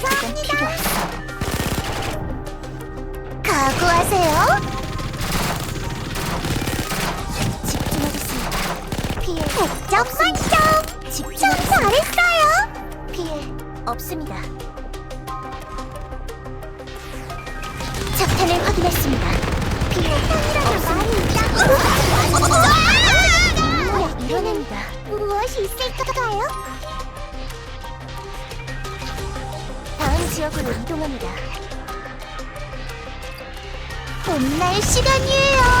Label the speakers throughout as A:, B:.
A: 감사합니다. 각오하세요. 집중하겠습니다. 피해. 100점 만점. 집중 잘했어요. 피해 없습니다. 작탄을 확인했습니다. 피해 없습니다. 뭐 지역으로 이동합니다. 혼날 시간이에요.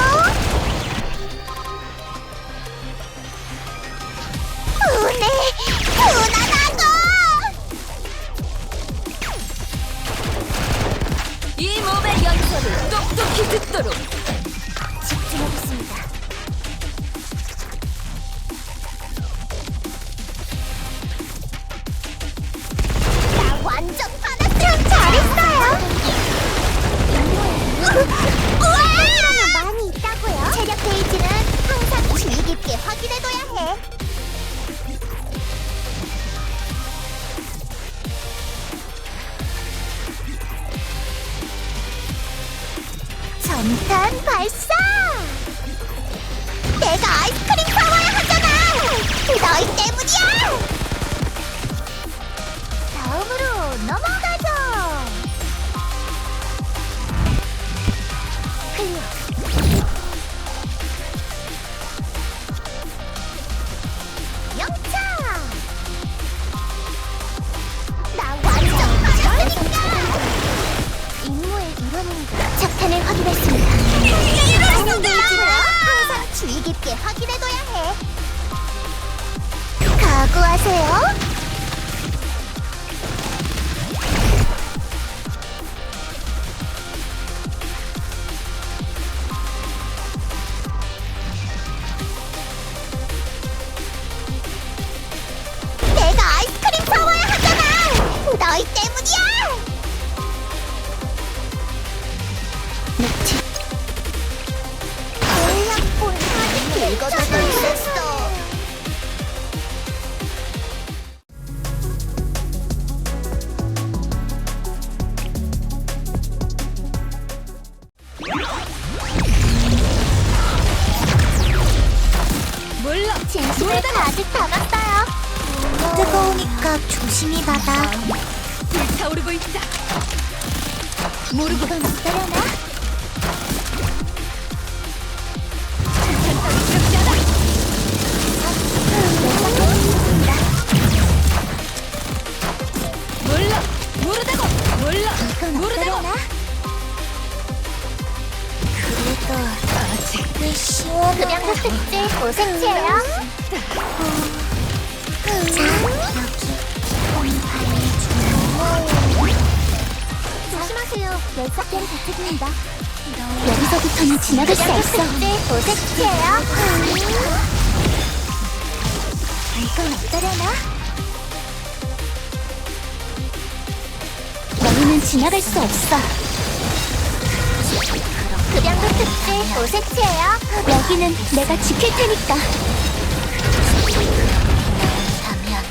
A: 전탄 발사! 내가 아이스크림 사와야 하잖아! 너희 때문이야! 다음으로 넘어가죠! 클리어. 확인해둬야 해. 각오하세요. 진심을 가득 담았어요. 뜨거우니까 조심히 받아.
B: 불타오르고 있다
A: 모르고 기다려나?
B: 두렵지 않아 물러 모르다고 물러
A: 이건
B: 모르다고
A: 어떠려나? 그래도
B: 아직
A: 꽤 시원하다. 급양도 특제 고생제요. 조심하세요. 여기서부터는 지나갈 수 없어. 고생제요. 이건 어떠려나? 여기는 지나갈 수 없어. 급양도 특제 도색제예요. 여기는 내가 지킬 테니까. 다면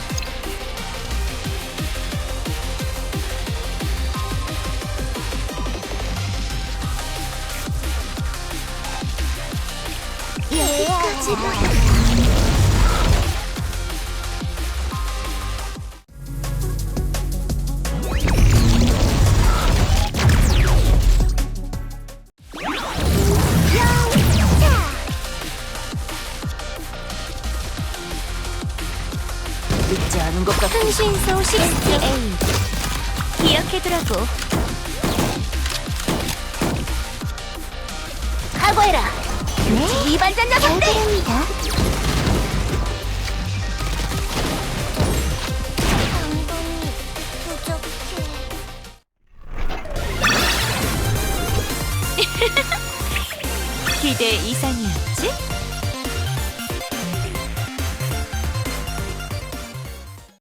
A: 여기까지가.
B: 늦지 않은 것 같고.
A: 흥신소 68 기억해두라고. 각오해라. 네? 이반전 녀석들! 부족해
B: 기대 이상이야